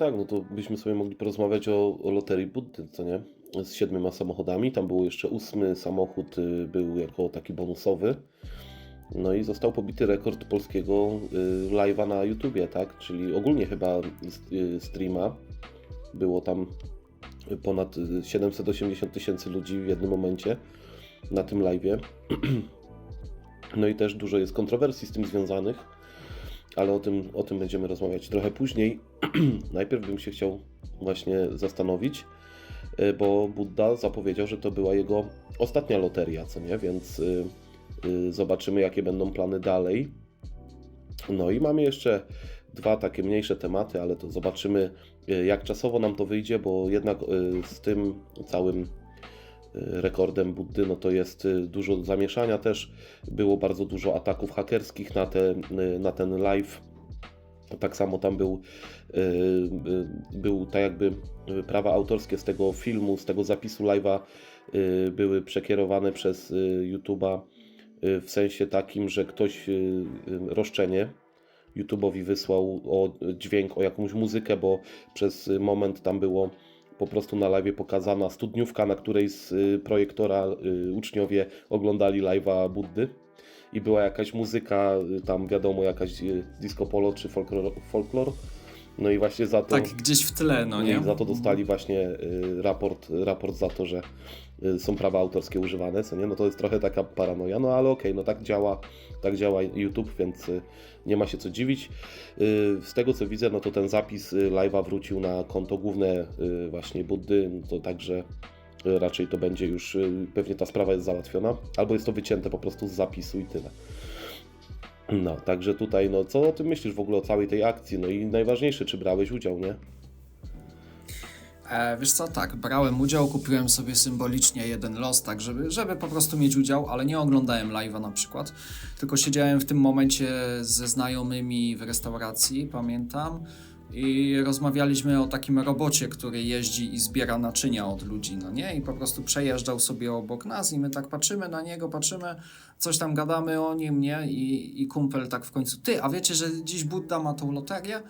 Tak, no to byśmy sobie mogli porozmawiać o, o loterii Buddy, co nie? Z siedmioma samochodami. Tam był jeszcze ósmy samochód, y, był jako taki bonusowy. No i został pobity rekord polskiego y, live'a na YouTubie, tak? Czyli ogólnie chyba y, streama. Było tam ponad y, 780 tysięcy ludzi w jednym momencie na tym live'ie. No i też dużo jest kontrowersji z tym związanych, ale o tym, o tym będziemy rozmawiać trochę później. Najpierw bym się chciał właśnie zastanowić, y, bo Buddha zapowiedział, że to była jego ostatnia loteria, co nie? Więc y, y, zobaczymy, jakie będą plany dalej. No i mamy jeszcze dwa takie mniejsze tematy, ale to zobaczymy, jak czasowo nam to wyjdzie, bo jednak z tym całym rekordem Buddy, no to jest y, dużo zamieszania też. Było bardzo dużo ataków hakerskich na, te, y, na ten live. Tak samo tam był, y, y, był tak jakby y, prawa autorskie z tego filmu, z tego zapisu live'a y, były przekierowane przez y, YouTube'a y, w sensie takim, że ktoś y, y, roszczenie YouTube'owi wysłał o dźwięk, o jakąś muzykę, bo przez y, moment tam było po prostu na live pokazana studniówka, na której z y, projektora y, uczniowie oglądali live'a Buddy i była jakaś muzyka, y, tam wiadomo, jakaś disco polo czy folklor. folklor. No i właśnie za to, Tak, gdzieś w tle, no nie? za to dostali właśnie raport, raport za to, że są prawa autorskie używane, co nie? No to jest trochę taka paranoja, no ale okej, no tak działa, tak działa YouTube, więc y, nie ma się co dziwić. Y, Z tego co widzę, no to ten zapis y, live'a wrócił na konto główne y, właśnie Buddy, no to także y, raczej to będzie już, y, pewnie ta sprawa jest załatwiona, albo jest to wycięte po prostu z zapisu i tyle. No, także tutaj, no co o tym myślisz w ogóle o całej tej akcji? No i najważniejsze, czy brałeś udział, nie? E, wiesz co, tak, brałem udział, kupiłem sobie symbolicznie jeden los, tak, żeby, żeby po prostu mieć udział, ale nie oglądałem live'a na przykład, tylko siedziałem w tym momencie ze znajomymi w restauracji, pamiętam, i rozmawialiśmy o takim robocie, który jeździ i zbiera naczynia od ludzi, no nie? I po prostu przejeżdżał sobie obok nas i my tak patrzymy na niego, patrzymy, coś tam gadamy o nim, nie? I, i kumpel tak w końcu, ty, a wiecie, że dziś Budda ma tą loterię?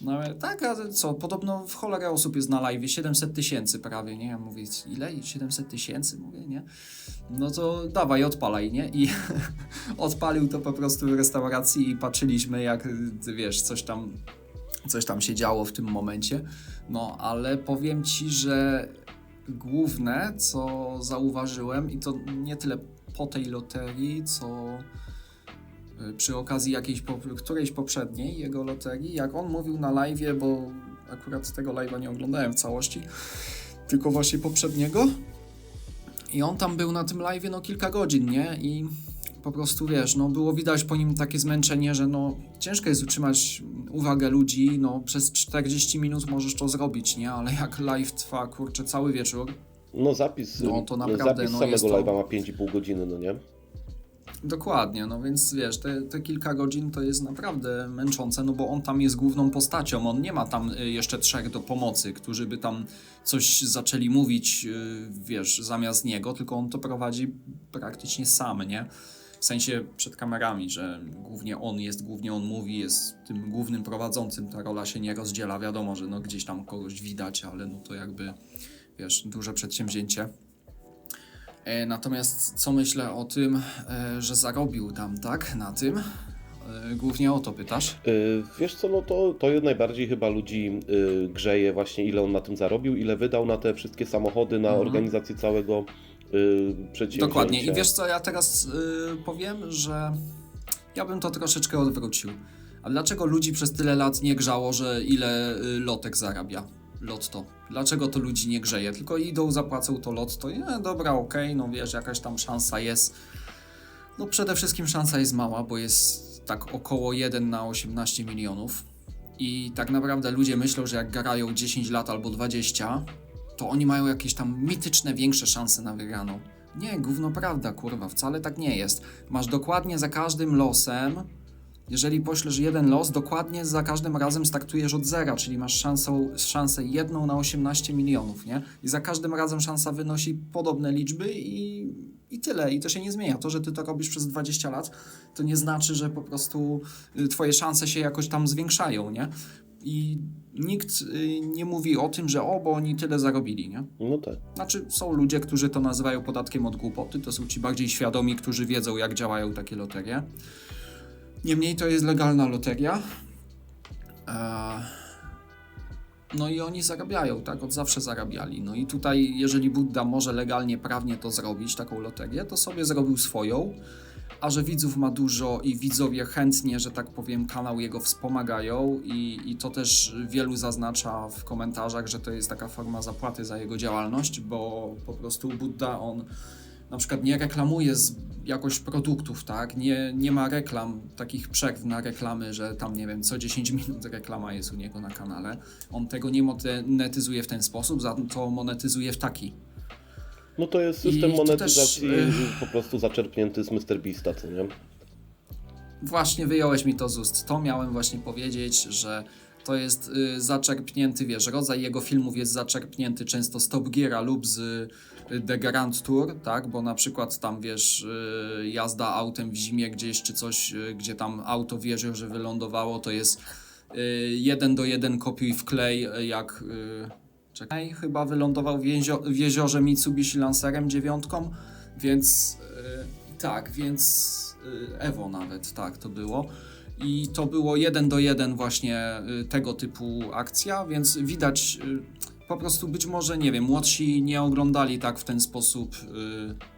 No ale tak, a co, podobno w cholerę osób jest na live, 700 tysięcy prawie, nie? Ja mówię, ile? 700 tysięcy? Mówię, nie? No to dawaj, odpalaj, nie? I odpalił to po prostu w restauracji i patrzyliśmy jak, wiesz, coś tam, coś tam się działo w tym momencie. No, ale powiem Ci, że główne, co zauważyłem i to nie tyle po tej loterii, co przy okazji jakiejś, którejś poprzedniej jego loterii, jak on mówił na live, bo akurat tego live'a nie oglądałem w całości, tylko właśnie poprzedniego. I on tam był na tym live no kilka godzin, nie? I po prostu wiesz, no było widać po nim takie zmęczenie, że no ciężko jest utrzymać uwagę ludzi, no przez 40 minut możesz to zrobić, nie? Ale jak live trwa, kurczę, cały wieczór, No zapis, No, to y, naprawdę, zapis no, samego to- live'a ma 5,5 godziny, no nie? Dokładnie, no więc wiesz, te, te kilka godzin to jest naprawdę męczące, no bo on tam jest główną postacią, on nie ma tam y, jeszcze trzech do pomocy, którzy by tam coś zaczęli mówić, y, wiesz, zamiast niego, tylko on to prowadzi praktycznie sam, nie? W sensie przed kamerami, że głównie on jest, głównie on mówi, jest tym głównym prowadzącym, ta rola się nie rozdziela, wiadomo, że no gdzieś tam kogoś widać, ale no to jakby, wiesz, duże przedsięwzięcie. E, Natomiast co myślę o tym, e, że zarobił tam, tak? Na tym? E, Głównie o to pytasz? Wiesz co, no to, to najbardziej chyba ludzi grzeje właśnie ile on na tym zarobił, ile wydał na te wszystkie samochody, na Mhm. organizację całego przedsięwzięcia. Dokładnie. I wiesz co, ja teraz powiem, że ja bym to troszeczkę odwrócił. A dlaczego ludzi przez tyle lat nie grzało, że ile lotek zarabia? Lotto. Dlaczego to ludzi nie grzeje? Tylko idą, zapłacą to lotto i dobra, okej, no wiesz, jakaś tam szansa jest. No przede wszystkim szansa jest mała, bo jest tak około 1 na 18 milionów. I tak naprawdę ludzie myślą, że jak grają 10 lat albo 20, to oni mają jakieś tam mityczne, większe szanse na wygraną. Nie, gówno prawda, kurwa, wcale tak nie jest. Masz dokładnie za każdym losem, jeżeli poślesz jeden los, dokładnie za każdym razem startujesz od zera, czyli masz szansę, szansę jedną na 18 milionów, nie? I za każdym razem szansa wynosi podobne liczby i, i tyle. I to się nie zmienia. To, że ty to robisz przez 20 lat, to nie znaczy, że po prostu y, twoje szanse się jakoś tam zwiększają, nie? I nikt y, nie mówi o tym, że o, bo oni tyle zarobili, nie? No tak. Znaczy, są ludzie, którzy to nazywają podatkiem od głupoty, to są ci bardziej świadomi, którzy wiedzą, jak działają takie loterie. Niemniej to jest legalna loteria. Eee, No i oni zarabiają, tak? Od zawsze zarabiali. No i tutaj, jeżeli Budda może legalnie, prawnie to zrobić, taką loterię, to sobie zrobił swoją. A że widzów ma dużo i widzowie chętnie, że tak powiem, kanał jego wspomagają i, i to też wielu zaznacza w komentarzach, że to jest taka forma zapłaty za jego działalność, bo po prostu Budda on na przykład nie reklamuje z jakoś produktów, tak? Nie, nie ma reklam, takich przerw na reklamy, że tam, nie wiem, co 10 minut reklama jest u niego na kanale. On tego nie monetyzuje w ten sposób, za to monetyzuje w taki. No to jest I system to monetyzacji też, po prostu zaczerpnięty z Mr. Beasta, co nie? Właśnie wyjąłeś mi to z ust. To miałem właśnie powiedzieć, że to jest y, zaczerpnięty, wiesz, rodzaj jego filmów jest zaczerpnięty często z Top Geara lub z y, The Grand Tour, tak, bo na przykład tam, wiesz, y, jazda autem w zimie gdzieś, czy coś, y, gdzie tam auto wierzy, że wylądowało, to jest y, jeden do jeden kopiuj wklej, y, jak, czekaj, chyba wylądował w, jezio- w jeziorze Mitsubishi Lancerem dziewiątką, więc tak, więc Evo nawet, tak, to było. I to było jeden do jeden właśnie y, tego typu akcja, więc widać y, po prostu być może, nie wiem, młodsi nie oglądali tak w ten sposób y,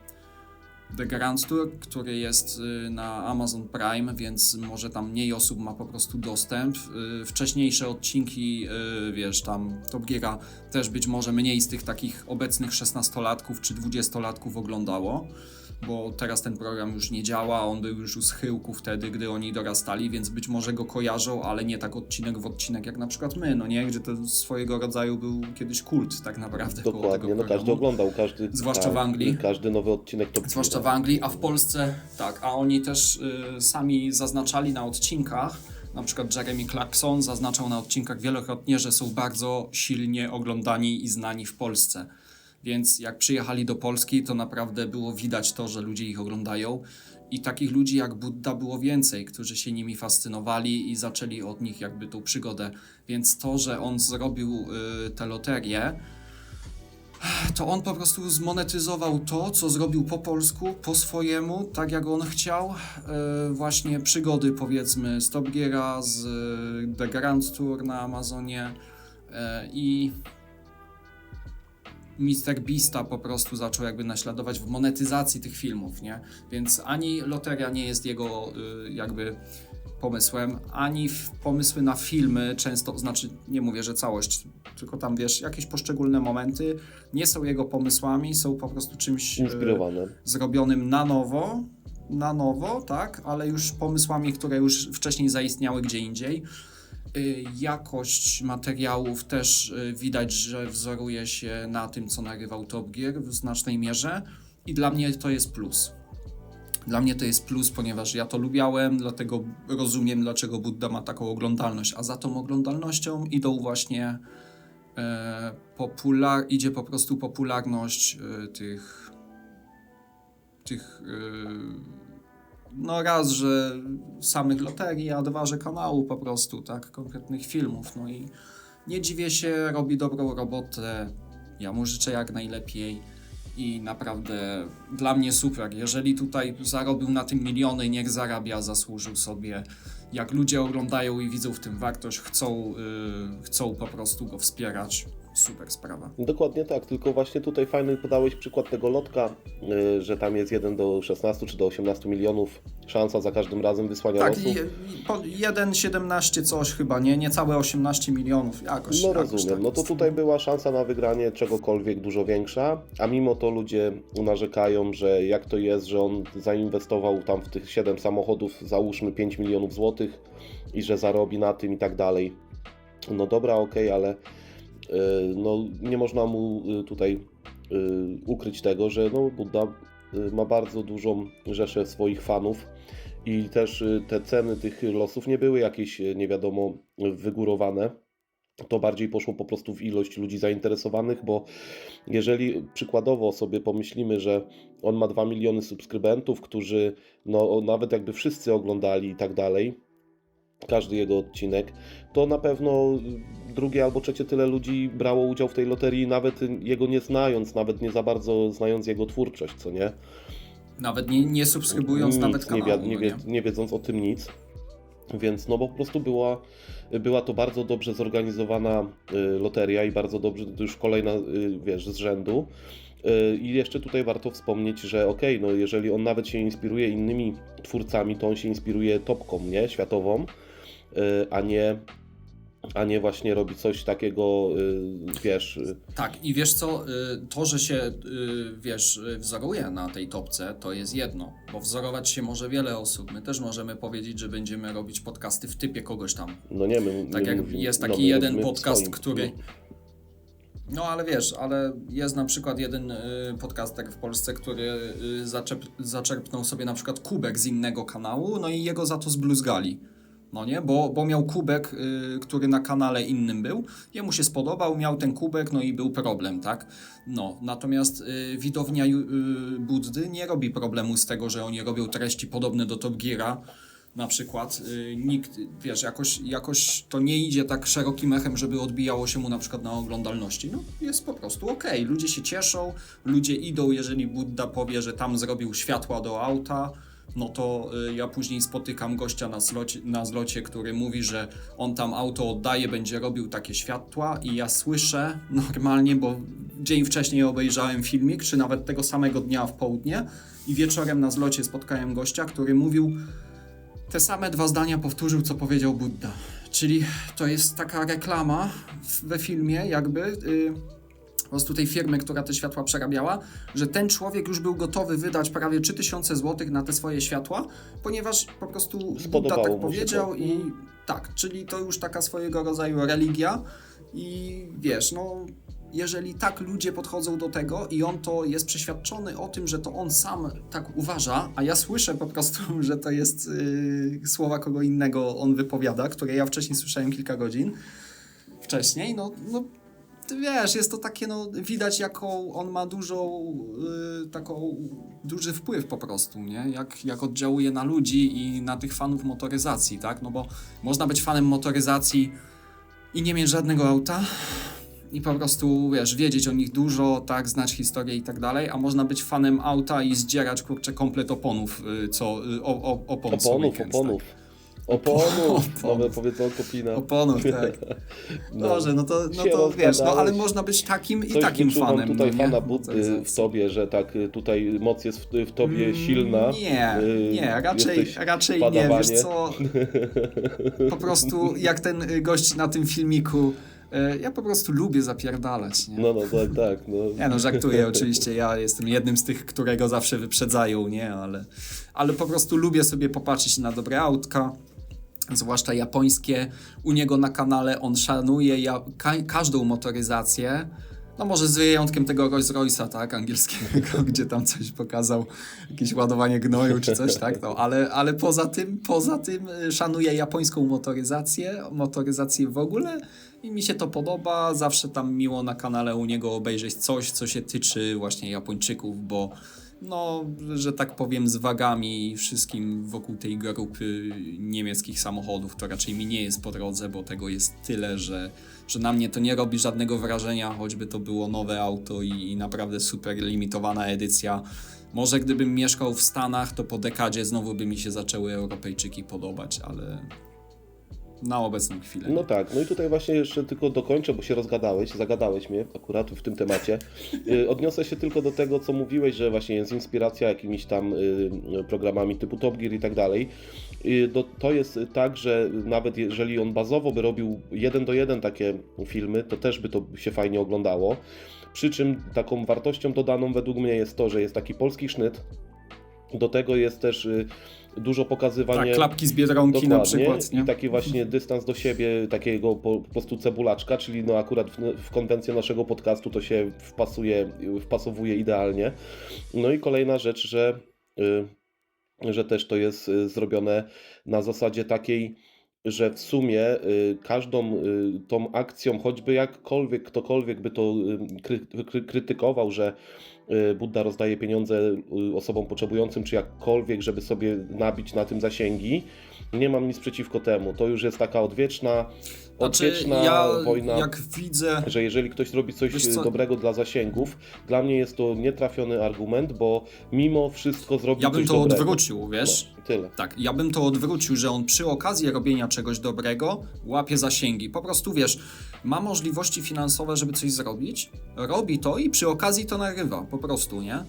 The Grand Tour, który jest na Amazon Prime, więc może tam mniej osób ma po prostu dostęp. Wcześniejsze odcinki, wiesz, tam Top Geara też być może mniej z tych takich obecnych 16-latków czy 20-latków oglądało bo teraz ten program już nie działa, on był już u schyłku wtedy, gdy oni dorastali, więc być może go kojarzą, ale nie tak odcinek w odcinek jak na przykład my, no nie? Gdzie to swojego rodzaju był kiedyś kult tak naprawdę Dokładnie, no każdy oglądał, każdy. Zwłaszcza w Anglii. Każdy nowy odcinek to Zwłaszcza w Anglii, a w Polsce tak, a oni też y, sami zaznaczali na odcinkach, na przykład Jeremy Clarkson zaznaczał na odcinkach wielokrotnie, że są bardzo silnie oglądani i znani w Polsce. Więc jak przyjechali do Polski, to naprawdę było widać to, że ludzie ich oglądają. I takich ludzi jak Budda było więcej, którzy się nimi fascynowali i zaczęli od nich jakby tą przygodę. Więc to, że on zrobił y, tę loterię, to on po prostu zmonetyzował to, co zrobił po polsku, po swojemu, tak jak on chciał. E, właśnie przygody, powiedzmy, z Top Geara, z e, The Grand Tour na Amazonie e, i Mr. Beasta po prostu zaczął jakby naśladować w monetyzacji tych filmów, nie? Więc ani loteria nie jest jego y, jakby pomysłem, ani pomysły na filmy często, znaczy nie mówię, że całość, tylko tam wiesz, jakieś poszczególne momenty nie są jego pomysłami, są po prostu czymś y, inspirowane. zrobionym na nowo, na nowo, tak, ale już pomysłami, które już wcześniej zaistniały gdzie indziej. Y, Jakość materiałów też y, widać, że wzoruje się na tym, co nagrywał Top Gear w znacznej mierze i dla mnie to jest plus. Dla mnie to jest plus, ponieważ ja to lubiałem, dlatego rozumiem, dlaczego Budda ma taką oglądalność, a za tą oglądalnością idą właśnie e, popular, idzie po prostu popularność e, tych tych e, no raz, że samych loterii, a dwa, że kanału po prostu, tak, konkretnych filmów. No i nie dziwię się, robi dobrą robotę. Ja mu życzę jak najlepiej i naprawdę dla mnie super. Jeżeli tutaj zarobił na tym miliony, niech zarabia, zasłużył sobie. Jak ludzie oglądają i widzą w tym wartość, chcą, yy, chcą po prostu go wspierać. Super sprawa. Dokładnie tak, tylko właśnie tutaj fajny podałeś przykład tego lotka, y, że tam jest 1 do 16 czy do 18 milionów szansa za każdym razem wysłania Tak, losu. po 1,17 coś chyba, nie? Niecałe 18 milionów, jakoś. No jakoś rozumiem, tak no to tutaj była szansa na wygranie czegokolwiek dużo większa, a mimo to ludzie narzekają, że jak to jest, że on zainwestował tam w tych 7 samochodów, załóżmy 5 milionów złotych i że zarobi na tym i tak dalej. No dobra, okej, ale y, no, nie można mu y, tutaj y, ukryć tego, że no, Budda y, ma bardzo dużą rzeszę swoich fanów i też te ceny tych losów nie były jakieś nie wiadomo wygórowane. To bardziej poszło po prostu w ilość ludzi zainteresowanych, bo jeżeli przykładowo sobie pomyślimy, że on ma 2 miliony subskrybentów, którzy no nawet jakby wszyscy oglądali i tak dalej, każdy jego odcinek, to na pewno drugie albo trzecie tyle ludzi brało udział w tej loterii, nawet jego nie znając, nawet nie za bardzo znając jego twórczość, co nie? Nawet nie, nie subskrybując nic, nawet nie, kanału, wi- nie, no wie, nie wiedząc o tym nic. Więc no bo po prostu była, była to bardzo dobrze zorganizowana y, loteria i bardzo dobrze, to już kolejna, y, wiesz, z rzędu. Y, I jeszcze tutaj warto wspomnieć, że okej, no jeżeli on nawet się inspiruje innymi twórcami, to on się inspiruje topką, nie? Światową, a nie, a nie właśnie robi coś takiego, y, wiesz, y, Tak, i wiesz co, y, to, że się, y, wiesz, y, wzoruje na tej topce, to jest jedno, bo wzorować się może wiele osób. My też możemy powiedzieć, że będziemy robić podcasty w typie kogoś tam. no nie my, Tak my jak mówimy- jest no, taki my jeden podcast, swoim, który... no. No ale wiesz, ale jest na przykład jeden y, podcaster w Polsce, który y, zaczep, zaczerpnął sobie na przykład kubek z innego kanału, no i jego za to zbluzgali. No nie, bo, bo miał kubek, y, który na kanale innym był, jemu się spodobał, miał ten kubek, no i był problem, tak? No, natomiast y, widownia y, Buddy nie robi problemu z tego, że oni robią treści podobne do Top Geara, na przykład y, nikt, wiesz, jakoś, jakoś to nie idzie tak szerokim echem, żeby odbijało się mu na przykład na oglądalności. No, jest po prostu okej. Ludzie się cieszą, ludzie idą, jeżeli Budda powie, że tam zrobił światła do auta, no to y, ja później spotykam gościa na zlocie, na zlocie, który mówi, że on tam auto oddaje, będzie robił takie światła i ja słyszę normalnie, bo dzień wcześniej obejrzałem filmik, czy nawet tego samego dnia w południe i wieczorem na zlocie spotkałem gościa, który mówił, te same dwa zdania powtórzył, co powiedział Buddha. Czyli to jest taka reklama we filmie, jakby y, po prostu tej firmy, która te światła przerabiała, że ten człowiek już był gotowy wydać prawie 3000 zł na te swoje światła, ponieważ po prostu Buddha tak powiedział i tak, czyli to już taka swojego rodzaju religia i wiesz, no jeżeli tak ludzie podchodzą do tego i on to jest przeświadczony o tym, że to on sam tak uważa, a ja słyszę po prostu, że to jest yy, słowa kogo innego on wypowiada, które ja wcześniej słyszałem kilka godzin wcześniej, no, no wiesz, jest to takie, no widać jaką on ma dużą, yy, taką duży wpływ po prostu, nie? Jak, jak oddziałuje na ludzi i na tych fanów motoryzacji, tak? No bo można być fanem motoryzacji i nie mieć żadnego auta, i po prostu, wiesz, wiedzieć o nich dużo, tak, znać historię i tak dalej, a można być fanem auta i zdzierać, kurczę, komplet oponów, y, co, y, o, o, opon Oponów, weekend, oponów. Tak. Oponów, nowe powiedzonko Pina. Oponów, tak. No. Dobrze, no to, no to wiesz, no ale można być takim i Coś takim fanem. tutaj no, fana nie? Buddy w tobie, że tak y, tutaj moc jest w, w tobie Mm, silna. Nie, Y, nie, raczej, raczej nie, wiesz co, po prostu jak ten y, gość na tym filmiku, ja po prostu lubię zapierdalać, nie? No, no, tak, tak. No. Nie no, żartuję oczywiście, ja jestem jednym z tych, którego zawsze wyprzedzają, nie, ale, ale po prostu lubię sobie popatrzeć na dobre autka, zwłaszcza japońskie. U niego na kanale on szanuje ja, ka każdą motoryzację, no może z wyjątkiem tego Rolls Royce'a, tak, angielskiego, gdzie tam coś pokazał, jakieś ładowanie gnoju czy coś, tak, no, ale, ale poza tym, poza tym y, szanuję japońską motoryzację, motoryzację w ogóle i mi się to podoba, zawsze tam miło na kanale u niego obejrzeć coś, co się tyczy właśnie Japończyków, bo no, że tak powiem, z wagami i wszystkim wokół tej grupy niemieckich samochodów, to raczej mi nie jest po drodze, bo tego jest tyle, że, że na mnie to nie robi żadnego wrażenia, choćby to było nowe auto i, i naprawdę super limitowana edycja. Może gdybym mieszkał w Stanach, to po dekadzie znowu by mi się zaczęły Europejczyki podobać, ale na obecną chwilę. No tak, no i tutaj właśnie jeszcze tylko dokończę, bo się rozgadałeś, zagadałeś mnie akurat w tym temacie. Y, Odniosę się tylko do tego, co mówiłeś, że właśnie jest inspiracja jakimiś tam y, programami typu Top Gear i tak dalej. Y, To jest tak, że nawet jeżeli on bazowo by robił jeden do jeden takie filmy, to też by to się fajnie oglądało. Przy czym taką wartością dodaną według mnie jest to, że jest taki polski sznyt. Do tego jest też y, dużo pokazywanie. tak, klapki z Biedronki na przykład, nie? I taki właśnie dystans do siebie, takiego po, po prostu cebulaczka, czyli no akurat w, w konwencję naszego podcastu to się wpasuje, wpasowuje idealnie. No i kolejna rzecz, że, y, że też to jest y, zrobione na zasadzie takiej, że w sumie y, każdą y, tą akcją, choćby jakkolwiek ktokolwiek by to y, kry, kry, krytykował, że Budda rozdaje pieniądze osobom potrzebującym, czy jakkolwiek, żeby sobie nabić na tym zasięgi. Nie mam nic przeciwko temu. To już jest taka odwieczna, Znaczy, odwieczna ja wojna jak widzę... że jeżeli ktoś robi coś dobrego dla zasięgów, dla mnie jest to nietrafiony argument, bo mimo wszystko zrobił Ja bym coś to dobrego. odwrócił, wiesz? No, tyle. Tak, ja bym to odwrócił, że on przy okazji robienia czegoś dobrego łapie zasięgi. Po prostu wiesz, ma możliwości finansowe, żeby coś zrobić, robi to i przy okazji to nagrywa, po prostu, nie?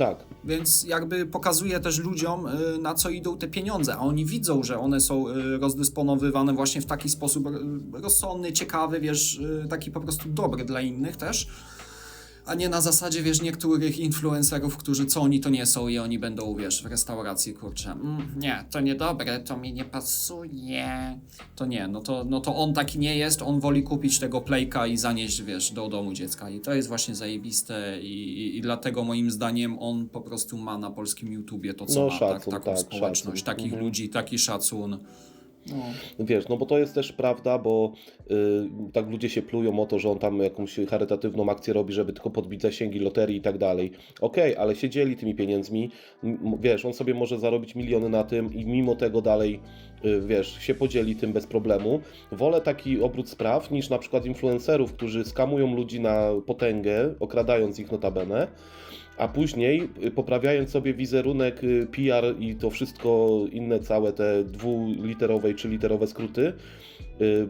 Tak. Więc jakby pokazuje też ludziom, y, na co idą te pieniądze, a oni widzą, że one są y, rozdysponowywane właśnie w taki sposób y, rozsądny, ciekawy, wiesz, taki po prostu dobry dla innych też. A nie na zasadzie, wiesz, niektórych influencerów, którzy co oni to nie są i oni będą, wiesz, w restauracji, kurczę, mm, nie, to niedobre, to mi nie pasuje. To nie, no to, no to on taki nie jest, on woli kupić tego playka i zanieść, wiesz, do domu dziecka. I to jest właśnie zajebiste i, i, i dlatego moim zdaniem on po prostu ma na polskim YouTubie to, co No, ma, szacun, tak, taką tak, społeczność, szacun. takich Mhm. ludzi, taki szacun. No. Wiesz, no bo to jest też prawda, bo y, tak ludzie się plują o to, że on tam jakąś charytatywną akcję robi, żeby tylko podbić zasięgi loterii i tak dalej. Okej, ale się dzieli tymi pieniędzmi. Wiesz, on sobie może zarobić miliony na tym i mimo tego dalej, y, wiesz, się podzieli tym bez problemu. Wolę taki obrót spraw niż na przykład influencerów, którzy skamują ludzi na potęgę, okradając ich notabene. A później, y, poprawiając sobie wizerunek, y, PR i to wszystko inne, całe te dwuliterowe i trzyliterowe skróty,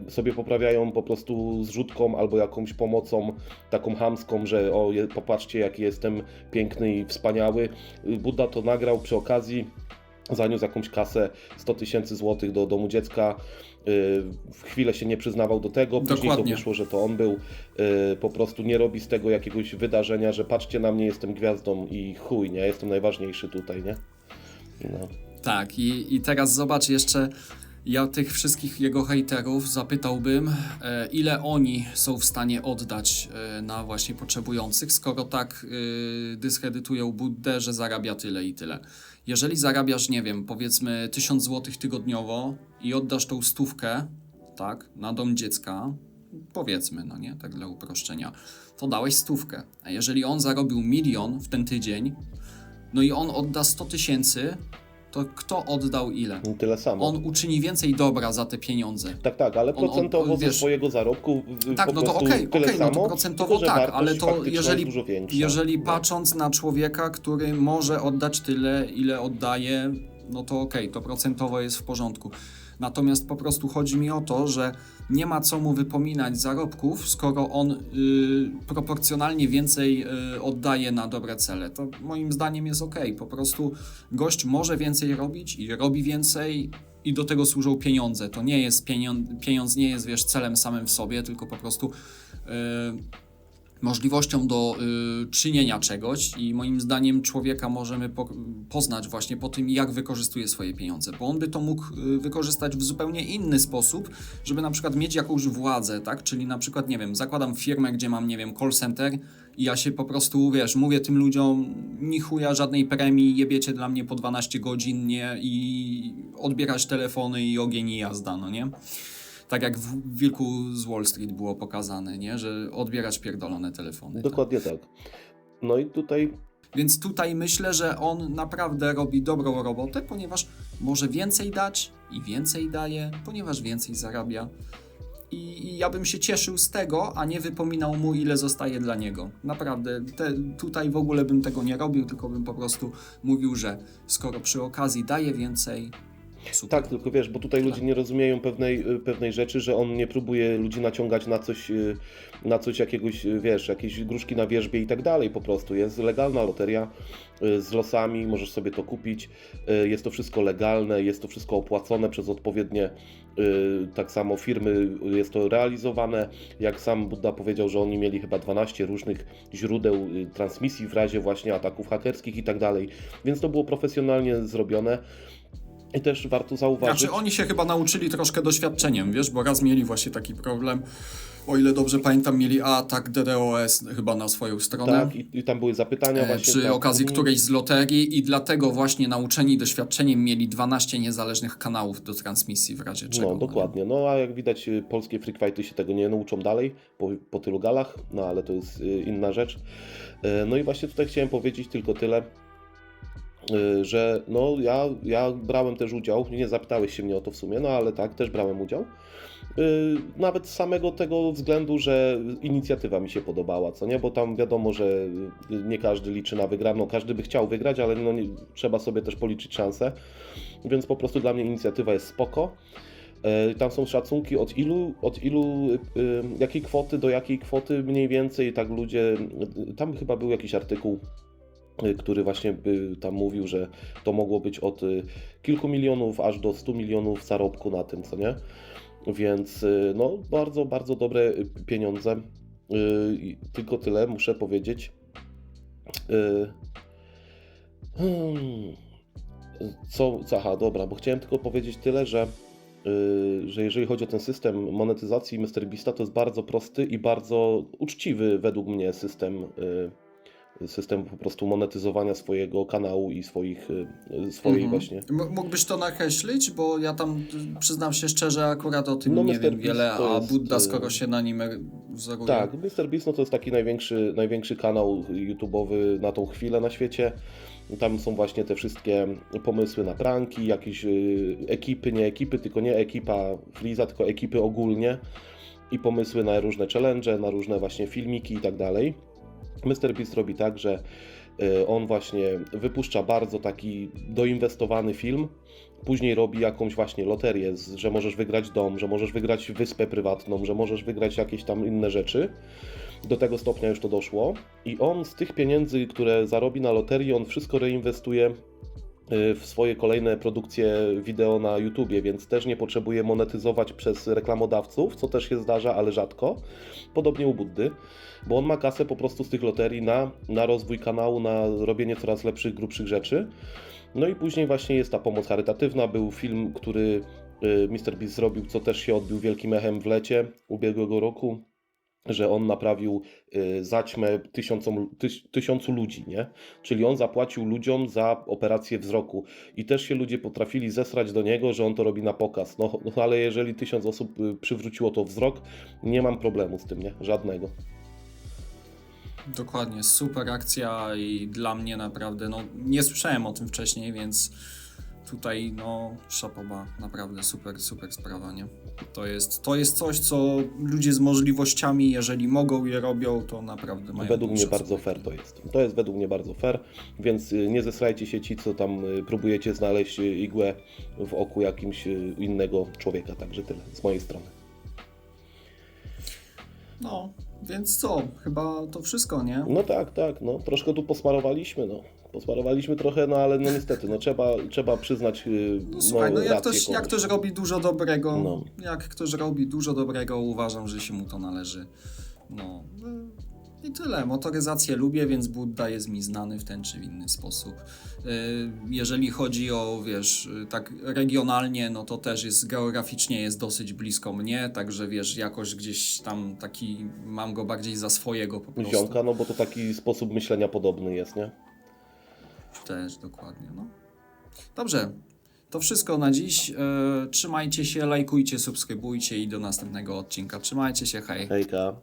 y, sobie poprawiają po prostu zrzutką albo jakąś pomocą taką hamską, że o, popatrzcie jaki jestem piękny i wspaniały. Buddha to nagrał przy okazji, zaniósł jakąś kasę 100 tysięcy złotych do domu dziecka. y, W chwilę się nie przyznawał do tego, później Dokładnie. to wyszło, że to on był. y, Po prostu nie robi z tego jakiegoś wydarzenia, że patrzcie na mnie, jestem gwiazdą i chuj, nie, jestem najważniejszy tutaj, nie? No. Tak, i, i teraz zobacz jeszcze, ja tych wszystkich jego hejterów zapytałbym, e, ile oni są w stanie oddać e, na właśnie potrzebujących, skoro tak e, dyskredytują Buddę, że zarabia tyle i tyle. Jeżeli zarabiasz, nie wiem, powiedzmy 1000 zł tygodniowo i oddasz tą stówkę, tak, na dom dziecka, powiedzmy, no nie, tak dla uproszczenia, to dałeś stówkę. A jeżeli on zarobił milion w ten tydzień, no i on odda 100 tysięcy, to kto oddał ile? Tyle samo. On uczyni więcej dobra za te pieniądze. Tak, tak, ale on- procentowo ze wiesz- swojego zarobku Tak, no to okej, tyle okej, no to samo, procentowo tylko, tak, ale to jeżeli, jeżeli No. patrząc na człowieka, który może oddać tyle, ile oddaje, no to okej, to procentowo jest w porządku. Natomiast po prostu chodzi mi o to, że nie ma co mu wypominać zarobków, skoro on y, proporcjonalnie więcej y, oddaje na dobre cele. To moim zdaniem jest okej. Po prostu gość może więcej robić i robi więcej i do tego służą pieniądze. To nie jest pieniądz, pieniądz nie jest wiesz celem samym w sobie, tylko po prostu y, możliwością do y, czynienia czegoś i moim zdaniem człowieka możemy po, poznać właśnie po tym, jak wykorzystuje swoje pieniądze, bo on by to mógł y, wykorzystać w zupełnie inny sposób, żeby na przykład mieć jakąś władzę, tak? Czyli na przykład, nie wiem, zakładam firmę, gdzie mam, nie wiem, call center i ja się po prostu, wiesz, mówię tym ludziom, ni chuja żadnej premii, jebiecie dla mnie po 12 godzin, nie? I odbierać telefony i ogień i jazda, no nie? Tak jak w Wilku z Wall Street było pokazane, nie? Że odbierać pierdolone telefony. Dokładnie tak. No i tutaj Więc tutaj myślę, że on naprawdę robi dobrą robotę, ponieważ może więcej dać i więcej daje, ponieważ więcej zarabia. I, I ja bym się cieszył z tego, a nie wypominał mu, ile zostaje dla niego. Naprawdę, te, tutaj w ogóle bym tego nie robił, tylko bym po prostu mówił, że skoro przy okazji daje więcej, super. Tak, tylko wiesz, bo tutaj ludzie nie rozumieją pewnej, y, pewnej rzeczy, że on nie próbuje ludzi naciągać na coś, y, na coś jakiegoś, y, wiesz, jakieś gruszki na wierzbie i tak dalej po prostu. Jest legalna loteria z losami, możesz sobie to kupić, jest to wszystko legalne, jest to wszystko opłacone przez odpowiednie tak samo firmy, jest to realizowane. Jak sam Buddha powiedział, że oni mieli chyba 12 różnych źródeł transmisji w razie właśnie ataków hakerskich i tak dalej, więc to było profesjonalnie zrobione. I też warto zauważyć... Znaczy oni się chyba nauczyli troszkę doświadczeniem, wiesz, bo raz mieli właśnie taki problem, o ile dobrze pamiętam, mieli atak DDoS chyba na swoją stronę. Tak, i, i tam były zapytania e, właśnie... Przy tak, okazji którejś z loterii i dlatego właśnie nauczeni doświadczeniem mieli 12 niezależnych kanałów do transmisji w razie czego. No, dokładnie. No, a jak widać, y, polskie free fighty się tego nie nauczą dalej po, po tylu galach, no ale to jest y, inna rzecz. Y, No i właśnie tutaj chciałem powiedzieć tylko tyle, że no ja, ja brałem też udział, nie zapytałeś się mnie o to w sumie, no ale tak, też brałem udział. Y, Nawet z samego tego względu, że inicjatywa mi się podobała, co nie? Bo tam wiadomo, że y, nie każdy liczy na wygraną, każdy by chciał wygrać, ale no nie, trzeba sobie też policzyć szanse. Więc po prostu dla mnie inicjatywa jest spoko. E, Tam są szacunki od ilu, od ilu, y, y, jakiej kwoty do jakiej kwoty mniej więcej, tak ludzie, y, tam chyba był jakiś artykuł, y, który właśnie by tam mówił, że to mogło być od y, kilku milionów aż do 100 milionów zarobku na tym, co nie? Więc y, no bardzo, bardzo dobre y, pieniądze. Tylko tyle muszę powiedzieć. Hmm. Co, aha, dobra, bo chciałem tylko powiedzieć tyle, że, że jeżeli chodzi o ten system monetyzacji MrBeasta, to jest bardzo prosty i bardzo uczciwy według mnie system, system po prostu monetyzowania swojego kanału i swoich, yy, swojej Mhm. właśnie. Mógłbyś to nakreślić, bo ja tam przyznam się szczerze, akurat o tym No, nie Mr. wiem Beast wiele, a jest, Budda, y, skoro się na nim e, wzoruje. Tak, MrBeast no to jest taki największy, największy kanał YouTube'owy na tą chwilę na świecie. Tam są właśnie te wszystkie pomysły na pranki, jakieś y, ekipy, nie ekipy, tylko nie ekipa Freeza, tylko ekipy ogólnie i pomysły na różne challenge, na różne właśnie filmiki i tak dalej. MrBeast robi tak, że y, on właśnie wypuszcza bardzo taki doinwestowany film, później robi jakąś właśnie loterię, że możesz wygrać dom, że możesz wygrać wyspę prywatną, że możesz wygrać jakieś tam inne rzeczy. Do tego stopnia już to doszło. I on z tych pieniędzy, które zarobi na loterii, on wszystko reinwestuje w swoje kolejne produkcje wideo na YouTubie, więc też nie potrzebuje monetyzować przez reklamodawców, co też się zdarza, ale rzadko. Podobnie u Buddy, bo on ma kasę po prostu z tych loterii na, na rozwój kanału, na robienie coraz lepszych, grubszych rzeczy. No i później właśnie jest ta pomoc charytatywna. Był film, który y, MrBeast zrobił, co też się odbił wielkim echem w lecie ubiegłego roku, że on naprawił y, zaćmę tysiącom, tyś, tysiącu ludzi, nie? Czyli on zapłacił ludziom za operację wzroku i też się ludzie potrafili zesrać do niego, że on to robi na pokaz. No, no ale jeżeli tysiąc osób y, przywróciło to wzrok, nie mam problemu z tym, nie? Żadnego. Dokładnie, super akcja i dla mnie naprawdę, no nie słyszałem o tym wcześniej, więc tutaj no szapoba, naprawdę super, super sprawa, nie? To jest, to jest coś, co ludzie z możliwościami, jeżeli mogą je robią, to naprawdę mają Według mnie bardzo fair to jest. To jest według mnie bardzo fair, więc y, nie zesrajcie się ci, co tam y, próbujecie znaleźć y, igłę w oku jakimś innego człowieka. Także tyle z mojej strony. No, więc co, chyba to wszystko, nie? No tak, tak, no troszkę tu posmarowaliśmy, no. Posmarowaliśmy trochę, no ale no niestety, no trzeba, trzeba przyznać y, No słuchaj, no jak rację ktoś, jak ktoś robi dużo dobrego, No. jak ktoś robi dużo dobrego, uważam, że się mu to należy. No y, i tyle. Motoryzację lubię, więc Budda jest mi znany w ten czy w inny sposób. Y, Jeżeli chodzi o, wiesz, tak regionalnie, no to też jest geograficznie jest dosyć blisko mnie, także wiesz, jakoś gdzieś tam taki mam go bardziej za swojego po prostu. Ziomka, no bo to taki sposób myślenia podobny jest, nie? Też, dokładnie. No. Dobrze, to wszystko na dziś. E, trzymajcie się, lajkujcie, subskrybujcie i do następnego odcinka. Trzymajcie się, hej. Hejka.